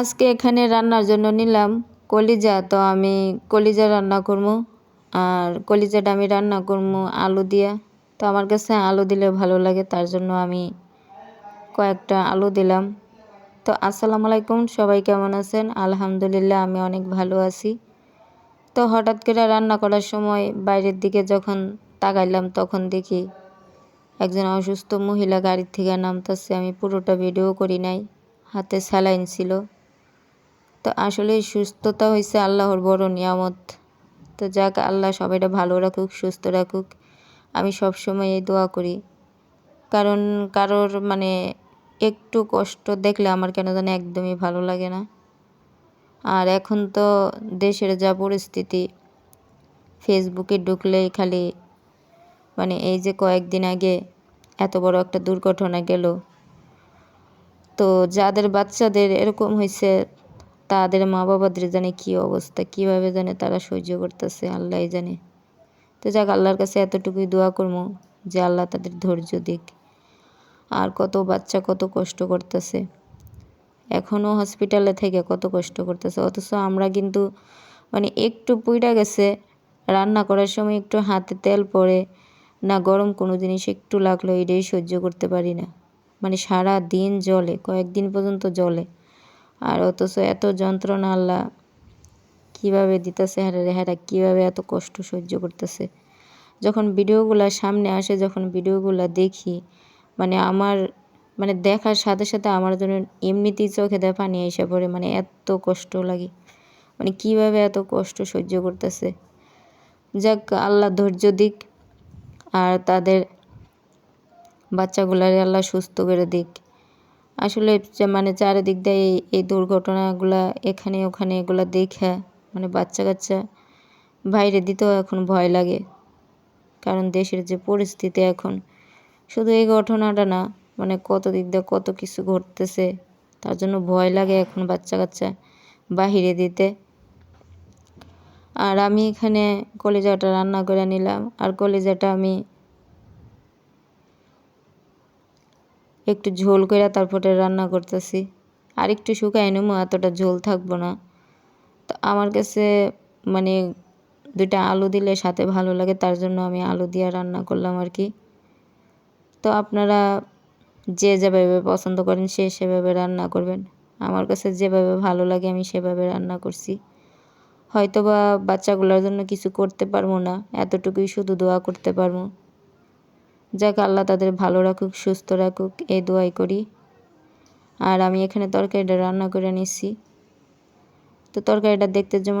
আজকে এখানে রান্নার জন্য নিলাম কলিজা, তো আমি কলিজা রান্না করব। আর কলিজাটা আমি রান্না করব আলু দিয়া। তো আমার কাছে আলু দিলে ভালো লাগে, তার জন্য আমি কয়েকটা আলু দিলাম। তো আসসালামু আলাইকুম, সবাই কেমন আছেন? আলহামদুলিল্লাহ, আমি অনেক ভালো আছি। তো হঠাৎ করে রান্না করার সময় বাইরের দিকে যখন তাকাইলাম, তখন দেখি একজন অসুস্থ মহিলা গাড়ির থেকে নামতেছে। আমি পুরোটা ভিডিও করি নাই, হাতে স্যালাইন ছিল। তো আসলে সুস্থতা হয়েছে আল্লাহর বড় নিয়ামত। তো যাক, আল্লাহ সবাইটা ভালো রাখুক, সুস্থ রাখুক। আমি সব সময় এই দোয়া করি। কারণ কারোর মানে একটু কষ্ট দেখলে আমার কেন জানি একদমই ভালো লাগে না। আর এখন তো দেশের যা পরিস্থিতি, ফেসবুকে ঢুকলেই খালি মানে এই যে কয়েকদিন আগে এত বড় একটা দুর্ঘটনা গেল। তো যাদের বাচ্চাদের এরকম হয়েছে তাদের মা বাবাদের জানে কী অবস্থা, কীভাবে জানে তারা সহ্য করতেছে আল্লাহ জানে। তো যাক, আল্লাহর কাছে এতটুকুই দোয়া করব যে আল্লাহ তাদের ধৈর্য দিক। আর কত বাচ্চা কত কষ্ট করতেছে। এখনও হসপিটালে থেকে কত কষ্ট করতেছে। অথচ আমরা কিন্তু মানে একটু পুইটা গেছে, রান্না করার সময় একটু হাতে তেল পড়ে, না গরম কোনো জিনিস একটু লাগল, এটাই সহ্য করতে পারি না। মানে সারা দিন জলে, কয়েকদিন পর্যন্ত জলে। আর অথচ এত যন্ত্রণা আল্লাহ। কীভাবে দিতেছে হ্যাঁ হ্যাঁ কীভাবে এত কষ্ট সহ্য করতেছে? যখন ভিডিওগুলো সামনে আসে, যখন ভিডিওগুলো দেখি মানে আমার মানে দেখার সাথে সাথে আমার জন্য এমনিতেই চোখে দেয় পানি এসে পড়ে মানে এত কষ্ট লাগে। মানে কীভাবে এত কষ্ট সহ্য করতেছে? যাক, আল্লাহ ধৈর্য দিক আর তাদের বাচ্চাগুলারে আল্লাহ সুস্থ করে দিক। আসলে মানে চারিদিক দিয়ে এই দুর্ঘটনাগুলা এখানে ওখানে এগুলা দেখে মানে বাচ্চা কাচ্চা বাইরে দিতেও এখন ভয় লাগে। কারণ দেশের যে পরিস্থিতি এখন, শুধু এই ঘটনাটা না মানে কত দিক দিয়ে কত কিছু ঘটতেছে, তার জন্য ভয় লাগে এখন বাচ্চা কাচ্চা বাহিরে দিতে। আর আমি এখানে কলিজাটা রান্না করে নিলাম, আর কলিজাটা আমি একটু ঝোল করে তারপরে রান্না করতেছি। আর একটু শুকাই নেব এতটা ঝোল থাকব না। তো আমার কাছে মানে দুইটা আলু দিলে সাথে ভালো লাগে, তার জন্য আমি আলু দিয়ে রান্না করলাম আর কি। তো আপনারা যে যেভাবে পছন্দ করেন, সে সেভাবে রান্না করবেন। আমার কাছে যেভাবে ভালো লাগে, আমি সেভাবে রান্না করছি। হয়তো বা বাচ্চাগুলোর জন্য কিছু করতে পারব না, এতটুকুই শুধু দোয়া করতে পারব। যাক, আল্লাহ তাদের ভালো রাখুক, সুস্থ রাখুক, এই দোয়াই করি। আর আমি এখানে তরকারিটা রান্না করে নিচ্ছি তো তরকারিটা দেখতে যেমন